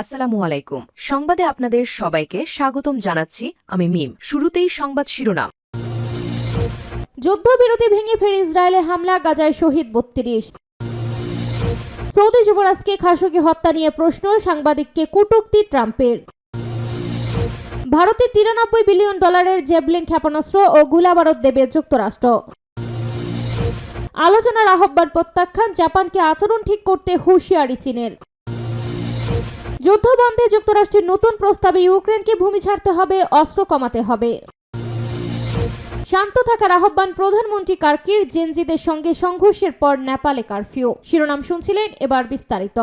আসসালামু আলাইকুম। সংবাদে আপনাদের সবাইকে স্বাগতম জানাচ্ছি আমি মিম। শুরুতেই সংবাদ শিরোনাম। যুদ্ধবিরতি ভেঙে ফের ইসরায়েলে হামলা, গাজায় শহীদ বত্রিশ। সৌদি যুবরাজকে খাশোগি হত্যা নিয়ে প্রশ্ন, সাংবাদিককে কটূক্তি ট্রাম্পের। ভারতে তিরানব্বই বিলিয়ন ডলারের জেবলিন ক্ষেপণাস্ত্র ও গোলাবারুদ দেবে যুক্তরাষ্ট্র। আলোচনার আহ্বান প্রত্যাখ্যান, জাপানকে আচরণ ঠিক করতে হুঁশিয়ারি চীনের। যুদ্ধবন্ধে যুক্তরাষ্ট্রের নতুন প্রস্তাবে ইউক্রেনকে ভূমি ছাড়তে হবে, অস্ত্র কমাতে হবে। শান্ত থাকার আহ্বান প্রধানমন্ত্রী কার্কির জেনজিদের সঙ্গে সংঘর্ষের পর নেপালে কারফিউ। শিরোনাম শুনছিলেন এবার বিস্তারিত।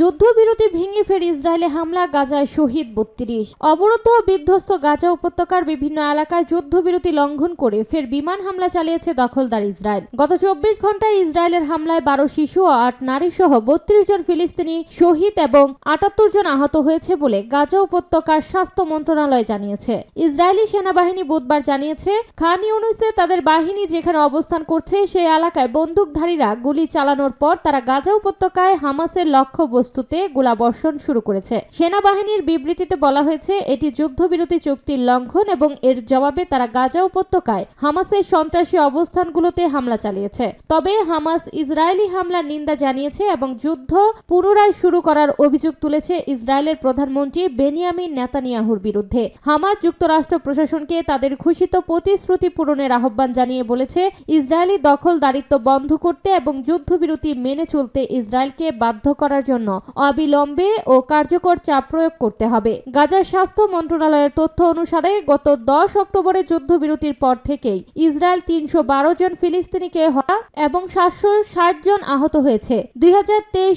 যুদ্ধবিরতি ভেঙে ফের ইসরায়েলে হামলা, গাজায় শহীদ বত্রিশ। অবরুদ্ধ বিধ্বস্ত গাজা উপত্যকার বিভিন্ন এলাকায় যুদ্ধবিরতি লঙ্ঘন করে ফের বিমান হামলা চালিয়েছে দখলদার ইসরায়েল। গত চব্বিশ ঘন্টায় ইসরায়েলের হামলায় বারো শিশু ও আট নারী সহ বত্রিশ জন ফিলিস্তিনি শহীদ এবং আটাত্তর জন আহত হয়েছে বলে গাজা উপত্যকার স্বাস্থ্য মন্ত্রণালয় জানিয়েছে। ইসরায়েলি সেনাবাহিনী বুধবার জানিয়েছে, খান ইউনুসে তাদের বাহিনী যেখানে অবস্থান করছে, সেই এলাকায় বন্দুকধারীরা গুলি চালানোর পর তারা গাজা উপত্যকায় হামাসের লক্ষ্য বস্তুতে গোলাবর্ষণ শুরু করেছে। সেনাবাহিনীর বিবৃতিতে বলা হয়েছে, এটি যুদ্ধবিরতি চুক্তির লঙ্ঘন এবং এর জবাবে তারা গাজা উপত্যকায় হামাসের সন্ত্রাসী অবস্থানগুলোতে হামলা চালিয়েছে। তবে হামাস ইসরায়েলি হামলার নিন্দা জানিয়েছে এবং যুদ্ধ পুনরায় শুরু করার অভিযোগ তুলেছে ইসরায়েলের প্রধানমন্ত্রী বেনিয়ামিন নেতানিয়াহুর বিরুদ্ধে। হামাস যুক্তরাষ্ট্র প্রশাসনকে তাদের ঘোষিত প্রতিশ্রুতি পূরণের আহ্বান জানিয়ে বলেছে, ইসরায়েলি দখলদারিত্ব বন্ধ করতে এবং যুদ্ধবিরতি মেনে চলতে ইসরায়েলকে বাধ্য করার জন্য অবিলম্বে ও কার্যকর চাপ প্রয়োগ করতে হবে। গাজার স্বাস্থ্য মন্ত্রণালয়ের তথ্য অনুসারে গত দশ অক্টোবরে যুদ্ধবিরতির পর থেকেই ইসরায়েল তিনশো বারো জন ফিলিস্তিনিকে হত্যা এবং সাতশো ষাট জন আহত হয়েছে। দুই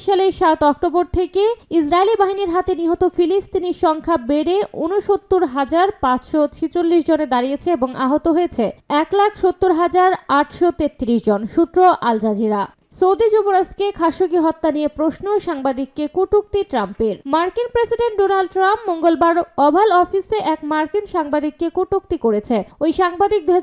সালের সাত অক্টোবর থেকে ইসরায়েলি বাহিনীর হাতে নিহত ফিলিস্তিনির সংখ্যা বেড়ে উনসত্তর হাজার পাঁচশো ছিচল্লিশ জনে দাঁড়িয়েছে এবং আহত হয়েছে এক লাখ সত্তর হাজার আটশো তেত্রিশ জন, সূত্র আল জাজিরা। সৌদি যুবরাজকে খাশোগি হত্যা নিয়ে প্রশ্ন সাংবাদিককে কটূক্তি ট্রাম্পের। মার্কিন প্রেসিডেন্ট ডোনাল্ড ট্রাম্প মঙ্গলবার ওভাল অফিসে এক মার্কিন সাংবাদিককে কটূক্তি করেছে। ওই সাংবাদিক দুই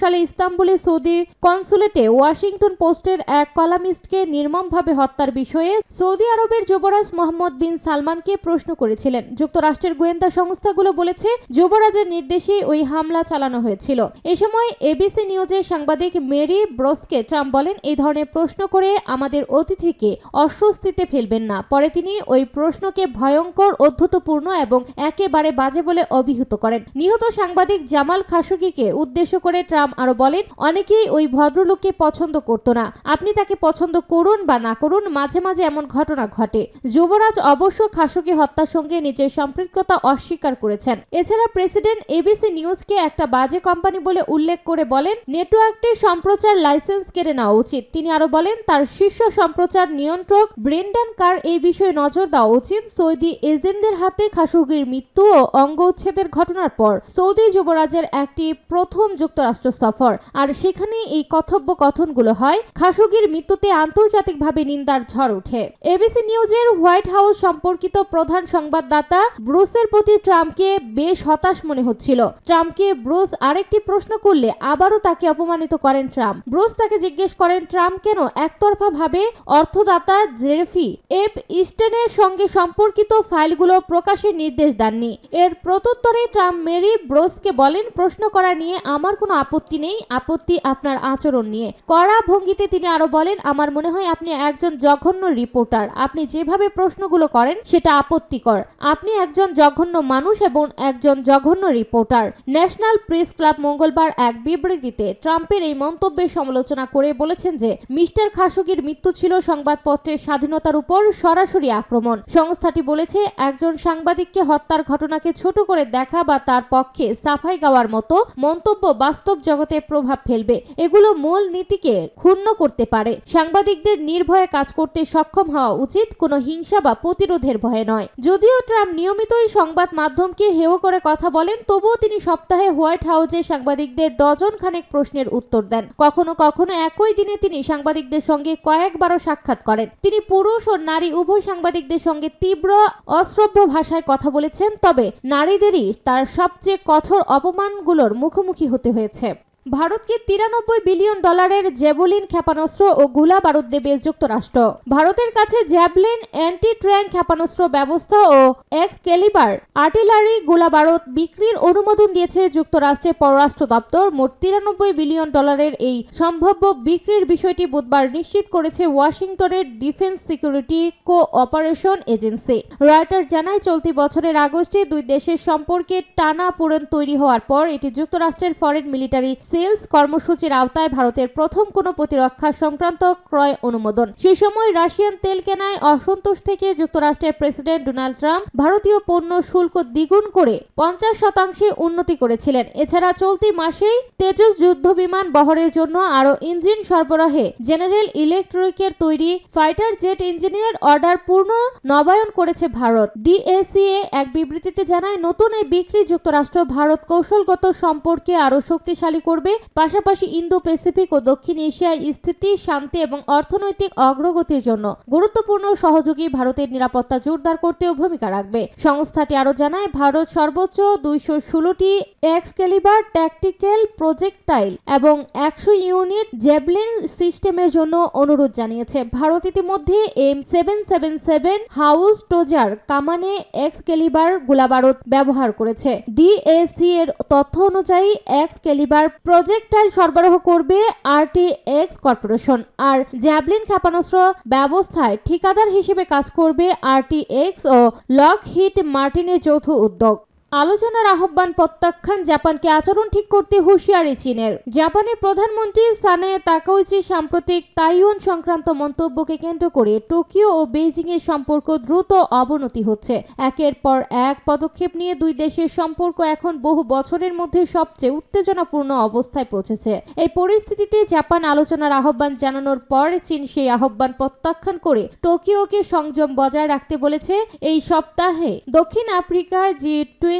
সালে ইস্তাম্বুলে সৌদি কনসুলেটে ওয়াশিংটন পোস্টের এক কলামিস্টকে নির্মমভাবে হত্যার বিষয়ে সৌদি আরবের যুবরাজ মোহাম্মদ বিন সালমানকে প্রশ্ন করেছিলেন। যুক্তরাষ্ট্রের গোয়েন্দা সংস্থাগুলো বলেছে, যুবরাজের নির্দেশে ওই হামলা চালানো হয়েছিল। এ সময় এবিসি নিউজের সাংবাদিক মেরি ব্রোসকে ট্রাম্প বলেন, এই ধরনের প্রশ্ন করে আমাদের অতিথিকে অস্বস্তিতে ফেলবেন না। পরে তিনি ওই প্রশ্নকে ভয়ঙ্কর অধ্যতপূর্ণ এবং একেবারে বাজে বলে অভিহিত করেন। নিহত সাংবাদিক জামাল খাশোগিকে উদ্দেশ্য করে ট্রাম্প আরও বলেন, অনেকেই ওই ভদ্রলোককে পছন্দ করতো না। আপনি তাকে পছন্দ করুন বা না করুন, মাঝে মাঝে এমন ঘটনা ঘটে। যুবরাজ অবশ্য খাশোগি হত্যার সঙ্গে নিজের সম্পৃক্ততা অস্বীকার করেছেন। এছাড়া প্রেসিডেন্ট এবিসি নিউজকে একটা বাজে কোম্পানি বলে উল্লেখ করে বলেন নেটওয়ার্কটির সম্প্রচার লাইসেন্স কেড়ে নেওয়া উচিত। তিনি আরও বলেন তার শীর্ষ সম্প্রচার নিয়ন্ত্রক ব্রেন্ডান কার এই বিষয়ে নজর দেওয়া উচিত। সৌদি এজেন্টদের হাতে খাশোগির মৃত্যু ও অঙ্গ উচ্ছেদের ঘটনার পর সৌদি যুবরাজের একটি প্রথম যুক্তরাষ্ট্র সফর। আর সেখানে এই কথব্য কথনগুলো হয়, খাশোগির মৃত্যুতে আন্তর্জাতিকভাবে নিন্দার ঝড় ওঠে। এবিসি নিউজের হোয়াইট হাউস সম্পর্কিত প্রধান সংবাদদাতা ব্রুসের প্রতি ট্রাম্পকে বেশ হতাশ মনে হচ্ছিল। ট্রাম্পকে ব্রুস আরেকটি প্রশ্ন করলে আবারও তাকে অপমানিত করেন ট্রাম্প। ব্রুস তাকে জিজ্ঞেস করেন, ট্রাম্প কেন একতরফা ভাবে অর্থদাতা জেরেফি এফ ইস্টেনের সঙ্গে সম্পর্কিত ফাইলগুলো প্রকাশের নির্দেশ দেননি। এর প্রত্যুত্তরে ট্রাম্প মেরি ব্রোসকে বলেন, প্রশ্ন করা নিয়ে আমার কোনো আপত্তি নেই, আপত্তি আপনার আচরণ নিয়ে। কড়া ভঙ্গিতে তিনি আরও বলেন, আমার মনে হয় আপনি একজন জঘন্য রিপোর্টার। আপনি যেভাবে প্রশ্নগুলো করেন, সেটা আপত্তিকর। আপনি একজন জঘন্য মানুষ এবং একজন জঘন্য রিপোর্টার। ন্যাশনাল প্রেস ক্লাব মঙ্গলবার এক বিবৃতিতে ট্রাম্পের এই মন্তব্যের সমালোচনা করে বলেছেন যে, মিস্টার খাশোগির মৃত্যু ছিল সংবাদপত্রের স্বাধীনতার উপর সরাসরি আক্রমণ। সংস্থাটি বলেছে, একজন সাংবাদিককে হত্যার ঘটনাকে ছোট করে দেখা বা তার পক্ষে সাফাই গাওয়ার মতো মন্তব্য বাস্তব জগতে প্রভাব ফেলবে। এগুলো মূল নীতিকে ক্ষুণ্ণ করতে পারে। সাংবাদিকদের নির্ভয়ে কাজ করতে সক্ষম হওয়া উচিত, কোনো হিংসা বা প্রতিরোধের ভয়ে নয়। যদিও ট্রাম্প নিয়মিতই সংবাদ মাধ্যমকে হেয় করে কথা বলেন, তবুও তিনি সপ্তাহে হোয়াইট হাউসে সাংবাদিকদের ডজন খানেক প্রশ্নের উত্তর দেন। কখনো কখনো একই দিনে তিনি সাংবাদিকদের সঙ্গে কয়েকবারও সাক্ষাৎ করেন। তিনি পুরুষ ও নারী, উভয় সাংবাদিকদের সঙ্গে তীব্র অশ্রব্য ভাষায় কথা বলেছেন, তবে নারীদেরই তার সবচেয়ে কঠোর অপমানগুলোর মুখোমুখি হতে হয়েছে। ভারতকে তিরানব্বই বিলিয়ন ডলারের জ্যাভলিন ক্ষেপণাস্ত্র ও গোলা বারুদ দেবে যুক্তরাষ্ট্র। ভারতের কাছে জ্যাভলিন অ্যান্টি ট্র্যাঙ্ক ক্ষেপণাস্ত্র ব্যবস্থা ও এক্স কেলিবার আর্টিলারি গোলা বারুদ বিক্রির অনুমোদন দিয়েছে যুক্তরাষ্ট্রের পররাষ্ট্র দপ্তর। মোট তিরানব্বই বিলিয়ন ডলারের এই সম্ভাব্য বিক্রির বিষয়টি বুধবার নিশ্চিত করেছে ওয়াশিংটনের defence security cooperation agency. Reuters জানায়, চলতি বছরের আগস্টে দুই দেশের সম্পর্কে টানা তৈরি হওয়ার পর এটি যুক্তরাষ্ট্রের ফরেন মিলিটারি সেলস কর্মসূচির আওতায় ভারতের প্রথম কোনো প্রতিরক্ষা সংক্রান্ত ক্রয় অনুমোদন। সেই সময় রাশিয়ান তেল কেনায় অসন্তোষ থেকে যুক্তরাষ্ট্রের প্রেসিডেন্ট ডোনাল্ড ট্রাম্প ভারতীয় পণ্য শুল্ক দ্বিগুণ করে পঞ্চাশ শতাংশে উন্নতি করেছিলেন। এছাড়া চলতি মাসেই তেজস যুদ্ধ বিমান বহরের জন্য আরও ইঞ্জিন সরবরাহে জেনারেল ইলেকট্রিকের তৈরি ফাইটার জেট ইঞ্জিনের অর্ডার পূর্ণ নবায়ন করেছে ভারত। ডিএসিএ এক বিবৃতিতে জানায়, নতুন এই বিক্রি যুক্তরাষ্ট্র ভারত কৌশলগত সম্পর্কে আরও শক্তিশালী করবে পাশাপাশি ইন্দো প্যাসিফিক ও দক্ষিণ এশিয়ায় স্থিতি, শান্তি এবং অর্থনৈতিক অগ্রগতির জন্য গুরুত্বপূর্ণ সহযোগী ভারতের নিরাপত্তা জোরদার করতেও ভূমিকা রাখবে। সংস্থাটি আরও জানায়, ভারত সর্বোচ্চ দুইশো ষোলোটি এক্সকেলিবার ট্যাকটিক্যাল প্রজেক্টাইল এবং একশো ইউনিট জেভলিন সিস্টেমের জন্য অনুরোধ জানিয়েছে। ভারত ইতিমধ্যে M seven seven seven howitzer কামানে ex Excalibur গোলাবারুদ ব্যবহার করেছে। ডিএসসি এর তথ্য অনুযায়ী এক্স এক্সকেলিবার প্রজেক্টাইল সরবরাহ করবে আরটিএক্স কর্পোরেশন আর জ্যাভলিন ক্ষেপণাস্ত্র ব্যবস্থায় ঠিকাদার হিসেবে কাজ করবে আরটিএক্স ও লকহিট মার্টিনের যৌথ উদ্যোগ। আলোচনার আহ্বান প্রত্যাখ্যান জাপানকে আচরণ ঠিক করতে হুঁশিয়ারি চীনের। জাপানের প্রধানমন্ত্রী সানে তাকাউচি সাম্প্রতিক তাইওয়ান সংক্রান্ত মন্তব্যকে কেন্দ্র করে টোকিও ও বেইজিং এর সম্পর্ক দ্রুত অবনতি হচ্ছে। একের পর এক পদক্ষেপ নিয়ে দুই দেশের সম্পর্ক এখন বহু বছরের মধ্যে সবচেয়ে উত্তেজনাপূর্ণ অবস্থায় পৌঁছেছে। এই পরিস্থিতিতে জাপান আলোচনার আহ্বান জানানোর পর চীন সেই আহ্বান প্রত্যাখ্যান করে টোকিওকে সংযম বজায় রাখতে বলেছে। এই সপ্তাহে দক্ষিণ আফ্রিকার জি টোয়েন্টি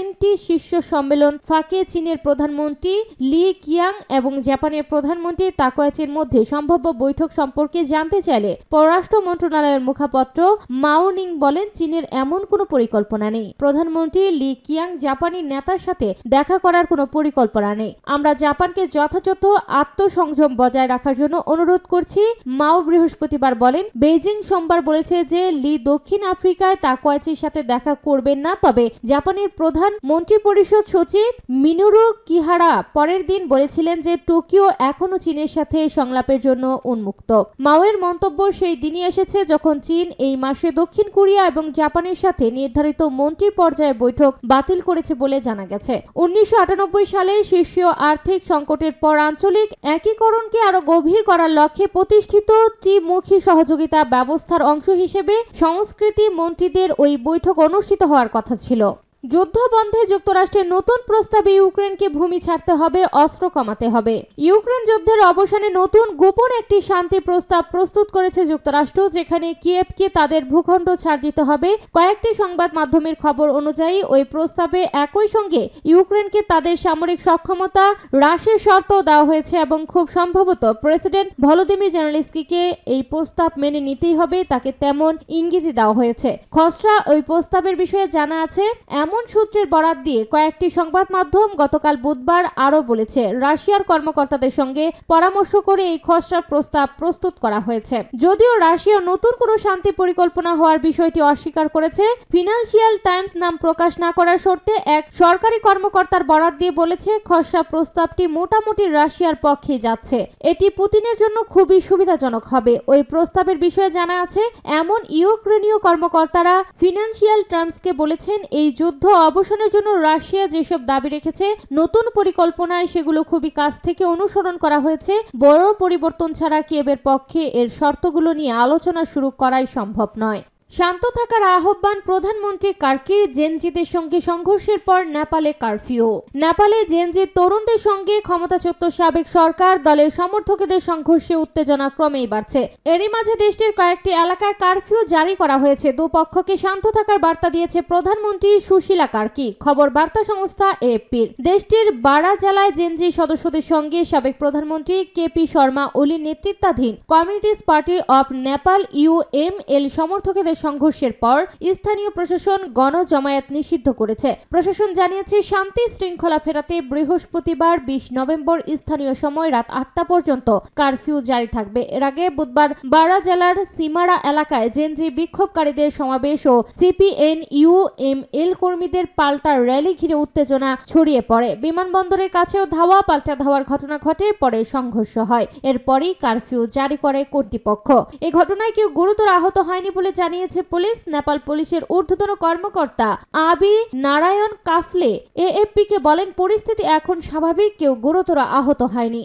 শীর্ষ সম্মেলন ফাঁকে চীনের প্রধানমন্ত্রী লি কিয়াং এবং জাপানের প্রধানমন্ত্রী তাকোয়াচির মধ্যে সম্ভাব্য বৈঠক সম্পর্কে জানতে চাইলে পররাষ্ট্র মন্ত্রণালয়ের মুখপাত্র মাওনিং বলেন, চীনের এমন কোনো পরিকল্পনা নেই। প্রধানমন্ত্রী লি কিয়াং জাপানি নেতার সাথে দেখা করার কোনো পরিকল্পনা নেই। আমরা জাপানকে যথাযথ আত্মসংযম বজায় রাখার জন্য অনুরোধ করছি, মাও বৃহস্পতিবার বলেন, বেইজিং সোমবার বলেছে যে লি দক্ষিণ আফ্রিকায় তাকোয়াচির সাথে দেখা করবেন না, তবে জাপানের প্রধান মন্ত্রিপরিষদ সচিব মিনুরু কিহারা পরের দিন বলেছিলেন যে টোকিও এখনও চীনের সাথে সংলাপের জন্য উন্মুক্ত। মাওয়ের মন্তব্য সেই দিনই এসেছে যখন চীন এই মাসে দক্ষিণ কোরিয়া এবং জাপানের সাথে নির্ধারিত মন্ত্রী পর্যায়ে বৈঠক বাতিল করেছে বলে জানা গেছে। উনিশশো আটানব্বই সালে শীর্ষীয় আর্থিক সংকটের পর আঞ্চলিক একীকরণকে আরও গভীর করার লক্ষ্যে প্রতিষ্ঠিত ত্রিমুখী সহযোগিতা ব্যবস্থার অংশ হিসেবে সংস্কৃতি মন্ত্রীদের ওই বৈঠক অনুষ্ঠিত হওয়ার কথা ছিল। যুদ্ধ বন্ধে যুক্তরাষ্ট্রের নতুন প্রস্তাবে ইউক্রেনকে ভূমি ছাড়তে হবে, অস্ত্র কমাতে হবে। ইউক্রেন যুদ্ধের অবসানে নতুন গোপন একটি শান্তি প্রস্তাব প্রস্তুত করেছে যুক্তরাষ্ট্র, যেখানে কিয়েভকে তাদের ভূখণ্ড ছাড় দিতে হবে। কয়েকটি সংবাদ মাধ্যমের খবর অনুযায়ী, ওই প্রস্তাবে একই সঙ্গে ইউক্রেনকে তাদের সামরিক সক্ষমতা হ্রাসের শর্ত দেওয়া হয়েছে এবং খুব সম্ভবত প্রেসিডেন্ট ভলোদিমির জেনালিস্কিকে এই প্রস্তাব মেনে নিতেই হবে, তাকে তেমন ইঙ্গিতই দেওয়া হয়েছে। খসড়া ওই প্রস্তাবের বিষয়ে জানা আছে, এমন সূত্রের বরাত দিয়ে কয়েকটি সংবাদ মাধ্যম গতকাল বুধবার আরও বলেছে, রাশিয়ার কর্মকর্তাদের সঙ্গে পরামর্শ করে এই খসড়া প্রস্তাব প্রস্তুত করা হয়েছে। যদিও রাশিয়া নতুন কোনো শান্তি পরিকল্পনা হওয়ার বিষয়টি অস্বীকার করেছে, ফিনান্সিয়াল টাইমস নাম প্রকাশ না করার শর্তে এক সরকারি কর্মকর্তার বরাত দিয়ে বলেছে, খসড়া প্রস্তাবটি মোটামুটি রাশিয়ার পক্ষে যাচ্ছে। এটি পুতিনের জন্য খুবই সুবিধাজনক হবে। ওই প্রস্তাবের বিষয়ে জানা আছে, এমন ইউক্রেনীয় কর্মকর্তারা ফিনান্সিয়াল টাইমসকে বলেছেন, এই যুদ্ধ অবসানের জন্য রাশিয়া যেসব দাবি রেখেছে, নতুন পরিকল্পনায় সেগুলো খুবই কাছ থেকে অনুসরণ করা হয়েছে। বড় পরিবর্তন ছাড়া কিয়েবের পক্ষে এর শর্তগুলো নিয়ে আলোচনা শুরু করাই সম্ভব নয়। শান্ত থাকার আহ্বান প্রধানমন্ত্রী কার্কি জেনজিদের সঙ্গে সংঘর্ষের পর নেপালে কারফিউ। নেপালে জেনজি তরুণদের সঙ্গে ক্ষমতাচ্যুত সাবেক সরকার দলের সমর্থকদের সংঘর্ষে উত্তেজনা ক্রমেই বাড়ছে। এরই মাঝে দেশটির কয়েকটি এলাকায় কারফিউ জারি করা হয়েছে। দুপক্ষকে শান্ত থাকার বার্তা দিয়েছে প্রধানমন্ত্রী সুশীলা কার্কি। খবর বার্তা সংস্থা এপির দেশটির বাড়া জেলায় জেনজি সদস্যদের সঙ্গে সাবেক প্রধানমন্ত্রী কেপি শর্মা ওলির নেতৃত্বাধীন Communist Party of Nepal UML সমর্থকদের সংঘর্ষের পর স্থানীয় প্রশাসন গণজমায়েত নিষিদ্ধ করেছে। প্রশাসন জানিয়েছে, শান্তি শৃঙ্খলা ফেরাতে বৃহস্পতিবার বিশ নভেম্বর স্থানীয় সময় রাত আটটা পর্যন্ত কারফিউ জারি থাকবে। এর আগে বুধবার বারা জেলার সিমারা এলাকায় জেনজি বিক্ষোভকারীদের সমাবেশ ও সিপিএন ইউএমএল কর্মীদের পাল্টা র্যালি ঘিরে উত্তেজনা ছড়িয়ে পড়ে। বিমানবন্দরের কাছেও ধাওয়া, পাল্টা ধাওয়ার ঘটনা ঘটে, পরে সংঘর্ষ হয়। এরপরই কারফিউ জারি করে কর্তৃপক্ষ। এই ঘটনায় কেউ গুরুতর আহত হয়নি বলে জানিয়েছে পুলিশ, নেপাল পুলিশের ঊর্ধ্বতন কর্মকর্তা আবি নারায়ণ কাফলে এএফপি কে বলেন, পরিস্থিতি এখন স্বাভাবিক, কেউ গুরুতর আহত হয়নি।